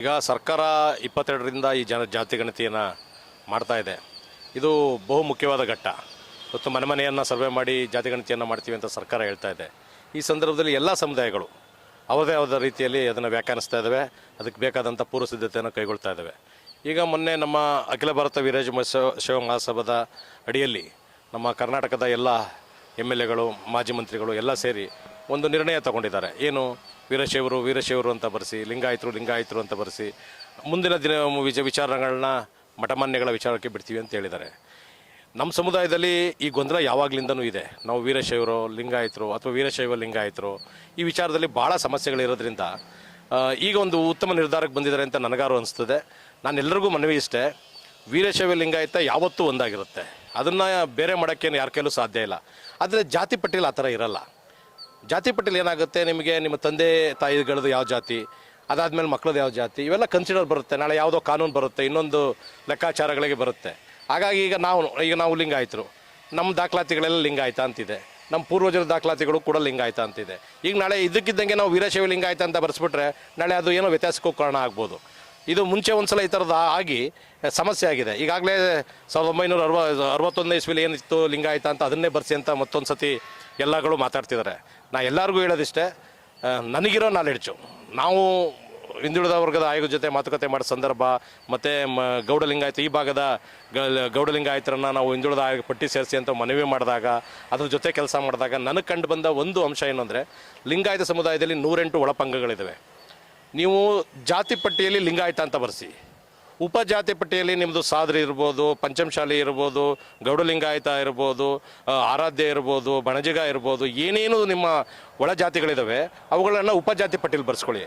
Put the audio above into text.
ಈಗ ಸರ್ಕಾರ ಇಪ್ಪತ್ತೆರಡರಿಂದ ಈ ಜನ ಜಾತಿ ಗಣತಿಯನ್ನು ಮಾಡ್ತಾ ಇದೆ. ಇದು ಬಹು ಮುಖ್ಯವಾದ ಘಟ್ಟ. ಇವತ್ತು ಮನೆ ಮನೆಯನ್ನು ಸರ್ವೆ ಮಾಡಿ ಜಾತಿ ಗಣತಿಯನ್ನು ಮಾಡ್ತೀವಿ ಅಂತ ಸರ್ಕಾರ ಹೇಳ್ತಾ ಇದೆ. ಈ ಸಂದರ್ಭದಲ್ಲಿ ಎಲ್ಲ ಸಮುದಾಯಗಳು ಅವರದೇ ಆದ ರೀತಿಯಲ್ಲಿ ಅದನ್ನು ವ್ಯಾಖ್ಯಾನಿಸ್ತಾ ಇದ್ದಾವೆ ಅದಕ್ಕೆ ಬೇಕಾದಂಥ ಪೂರ್ವ ಸಿದ್ಧತೆಯನ್ನು ಕೈಗೊಳ್ತಾ ಇದ್ದಾವೆ ಈಗ ಮೊನ್ನೆ ನಮ್ಮ ಅಖಿಲ ಭಾರತ ವೀರಜ ಶಿವ ಮಹಾಸಭಾದ ಅಡಿಯಲ್ಲಿ ನಮ್ಮ ಕರ್ನಾಟಕದ ಎಲ್ಲ ಎಂ ಎಲ್ ಎಗಳು, ಮಾಜಿ ಮಂತ್ರಿಗಳು ಎಲ್ಲ ಸೇರಿ ಒಂದು ನಿರ್ಣಯ ತಗೊಂಡಿದ್ದಾರೆ. ಏನು? ವೀರಶೈವರು ವೀರಶೈವರು ಅಂತ ಬರೆಸಿ, ಲಿಂಗಾಯಿತರು ಲಿಂಗಾಯಿತರು ಅಂತ ಬರೆಸಿ, ಮುಂದಿನ ದಿನ ವಿಜ, ವಿಚಾರಗಳನ್ನ ಮಠಮಾನ್ಯಗಳ ವಿಚಾರಕ್ಕೆ ಬಿಡ್ತೀವಿ ಅಂತ ಹೇಳಿದ್ದಾರೆ. ನಮ್ಮ ಸಮುದಾಯದಲ್ಲಿ ಈ ಗೊಂದಲ ಯಾವಾಗಲಿಂದನೂ ಇದೆ. ನಾವು ವೀರಶೈವರು, ಲಿಂಗಾಯತರು ಅಥವಾ ವೀರಶೈವ, ಲಿಂಗಾಯತರು ಈ ವಿಚಾರದಲ್ಲಿ ಭಾಳ ಸಮಸ್ಯೆಗಳಿರೋದ್ರಿಂದ ಈಗ ಒಂದು ಉತ್ತಮ ನಿರ್ಧಾರಕ್ಕೆ ಬಂದಿದ್ದಾರೆ ಅಂತ ನನಗಾರು ಅನಿಸ್ತದೆ. ನಾನೆಲ್ಲರಿಗೂ ಮನವಿ ಇಷ್ಟೇ. ವೀರಶೈವ, ಲಿಂಗಾಯತ ಯಾವತ್ತೂ ಒಂದಾಗಿರುತ್ತೆ. ಅದನ್ನು ಬೇರೆ ಮಾಡೋಕ್ಕೇನು ಯಾರ ಕೈಲೂ ಸಾಧ್ಯ ಇಲ್ಲ. ಆದರೆ ಜಾತಿ ಪಟ್ಟಿಯಲ್ಲಿ ಆ ಥರ ಇರಲ್ಲ. ಜಾತಿ ಪಟ್ಟಿಲ್ ಏನಾಗುತ್ತೆ? ನಿಮಗೆ ನಿಮ್ಮ ತಂದೆ ತಾಯಿಗಳದ್ದು ಯಾವ ಜಾತಿ? ಅದಾದಮೇಲೆ ಮಕ್ಕಳದ್ದು ಯಾವ ಜಾತಿ? ಇವೆಲ್ಲ ಕನ್ಸಿಡರ್ ಬರುತ್ತೆ. ನಾಳೆ ಯಾವುದೋ ಕಾನೂನು ಬರುತ್ತೆ. ಇನ್ನೊಂದು ಲೆಕ್ಕಾಚಾರಗಳಿಗೆ ಬರುತ್ತೆ. ಹಾಗಾಗಿ ಈಗ ನಾವು ಈಗ ನಾವು ಲಿಂಗಾಯಿತರು ನಮ್ಮ ದಾಖಲಾತಿಗಳೆಲ್ಲ ಲಿಂಗಾಯತ ಅಂತಿದೆ. ನಮ್ಮ ಪೂರ್ವಜರ ದಾಖಲಾತಿಗಳು ಕೂಡ ಲಿಂಗಾಯತ ಅಂತಿದೆ. ಈಗ ನಾಳೆ ಇದಕ್ಕಿದ್ದಂಗೆ ನಾವು ವೀರಶೈವ ಲಿಂಗಾಯತ ಅಂತ ಬರೆಸ್ಬಿಟ್ರೆ ನಾಳೆ ಅದು ಏನೋ ವ್ಯತ್ಯಾಸಕ್ಕೂ ಕಾರಣ ಆಗ್ಬೋದು. ಇದು ಮುಂಚೆ ಒಂದ್ಸಲ ಈ ಥರದ ಆಗಿ ಸಮಸ್ಯೆ ಆಗಿದೆ. ಈಗಾಗಲೇ ಸಾವಿರದ ಒಂಬೈನೂರ ಅರವ, ಅರವತ್ತೊಂದನೇ ಇಸ್ವಿಲಿ ಏನಿತ್ತು ಲಿಂಗಾಯತ ಅಂತ ಅದನ್ನೇ ಬರ್ಸಿ ಅಂತ ಮತ್ತೊಂದು ಸತಿ ಎಲ್ಲಗಳು ಮಾತಾಡ್ತಿದ್ದಾರೆ. ನಾ ಎಲ್ಲರಿಗೂ ಹೇಳೋದಿಷ್ಟೇ ನನಗಿರೋ ನಾಲೆಡ್ಜು ನಾವು ಹಿಂದುಳಿದ ವರ್ಗದ ಆಯೋಗದ ಜೊತೆ ಮಾತುಕತೆ ಮಾಡೋ ಸಂದರ್ಭ, ಮತ್ತು ಮ, ಗೌಡಲಿಂಗಾಯತ ಈ ಭಾಗದ ಗ- ಗೌಡ ಲಿಂಗಾಯತರನ್ನ ನಾವು ಹಿಂದುಳಿದ ಆಯೋಗ ಪಟ್ಟಿ ಸೇರಿಸಿ ಅಂತ ಮನವಿ ಮಾಡಿದಾಗ, ಅದ್ರ ಜೊತೆ ಕೆಲಸ ಮಾಡಿದಾಗ ನನಗೆ ಕಂಡು ಬಂದ ಒಂದು ಅಂಶ ಏನು ಅಂದರೆ, ಲಿಂಗಾಯತ ಸಮುದಾಯದಲ್ಲಿ ನೂರೆಂಟು ಒಳಪಂಗಗಳಿದ್ದಾವೆ ನೀವು ಜಾತಿ ಪಟ್ಟಿಯಲ್ಲಿ ಲಿಂಗಾಯತ ಅಂತ ಬರೆಸಿ. ಉಪಜಾತಿ ಪಟ್ಟಿಯಲ್ಲಿ ನಿಮ್ಮದು ಸಾದ್ರಿ ಇರ್ಬೋದು, ಪಂಚಮಶಾಲಿ ಇರ್ಬೋದು, ಗೌಡಲಿಂಗಾಯತ ಇರ್ಬೋದು ಆರಾಧ್ಯ ಇರ್ಬೋದು, ಬಣಜಿಗ ಇರ್ಬೋದು, ಏನೇನು ನಿಮ್ಮ ಒಳ ಜಾತಿಗಳಿದ್ದಾವೆ ಅವುಗಳನ್ನು ಉಪಜಾತಿ ಪಟ್ಟಿಯಲ್ಲಿ ಬರ್ಸ್ಕೊಳ್ಳಿ.